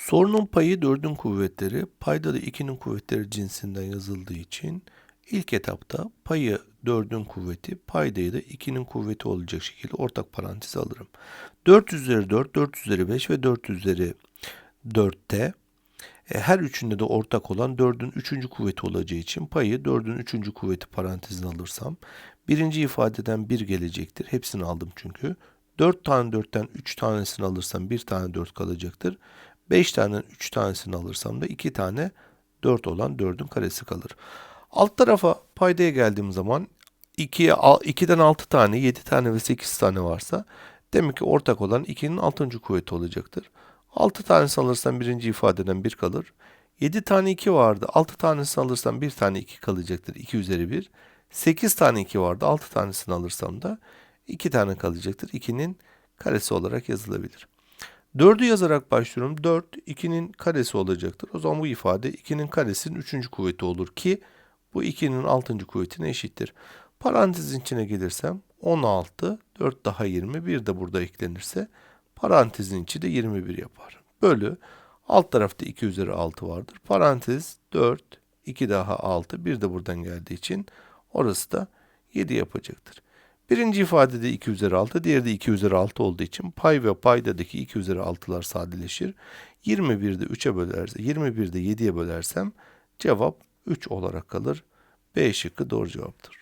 Sorunun payı 4'ün kuvvetleri, payda da 2'nin kuvvetleri cinsinden yazıldığı için ilk etapta payı 4'ün kuvveti, paydayı da 2'nin kuvveti olacak şekilde ortak parantez alırım. 4 üzeri 4, 4 üzeri 5 ve 4 üzeri 4'te e, her üçünde de ortak olan 4'ün 3. kuvveti olacağı için payı 4'ün 3. kuvveti parantezine alırsam birinci ifadeden 1 gelecektir. Hepsini aldım çünkü. 4 tane 4'ten 3 tanesini alırsam 1 tane 4 kalacaktır. 5 tane 3 tanesini alırsam da 2 tane 4 olan 4'ün karesi kalır. Alt tarafa paydaya geldiğim zaman 2'ye 2'den 6 tane, 7 tane ve 8 tane varsa demek ki ortak olan 2'nin 6. kuvveti olacaktır. 6 tanesini alırsam birinci ifadeden 1 kalır. 7 tane 2 vardı. 6 tanesini alırsam 1 tane 2 kalacaktır. 2 üzeri 1. 8 tane 2 vardı. 6 tanesini alırsam da 2 tane kalacaktır. 2'nin karesi olarak yazılabilir. 4'ü yazarak başlıyorum. 4 2'nin karesi olacaktır. O zaman bu ifade 2'nin karesinin 3. kuvveti olur ki bu 2'nin 6. kuvvetine eşittir. Parantezin içine gelirsem 16, 4 daha 20, 1 de burada eklenirse parantezin içi de 21 yapar. Bölü alt tarafta 2 üzeri 6 vardır. Parantez 4, 2 daha 6, 1 de buradan geldiği için orası da 7 yapacaktır. Birinci ifadede 2 üzeri 6, diğeri de 2 üzeri 6 olduğu için pay ve paydadaki 2 üzeri 6'lar sadeleşir. 21'de 3'e bölerse, 21'de 7'ye bölersem cevap 3 olarak kalır. B şıkkı doğru cevaptır.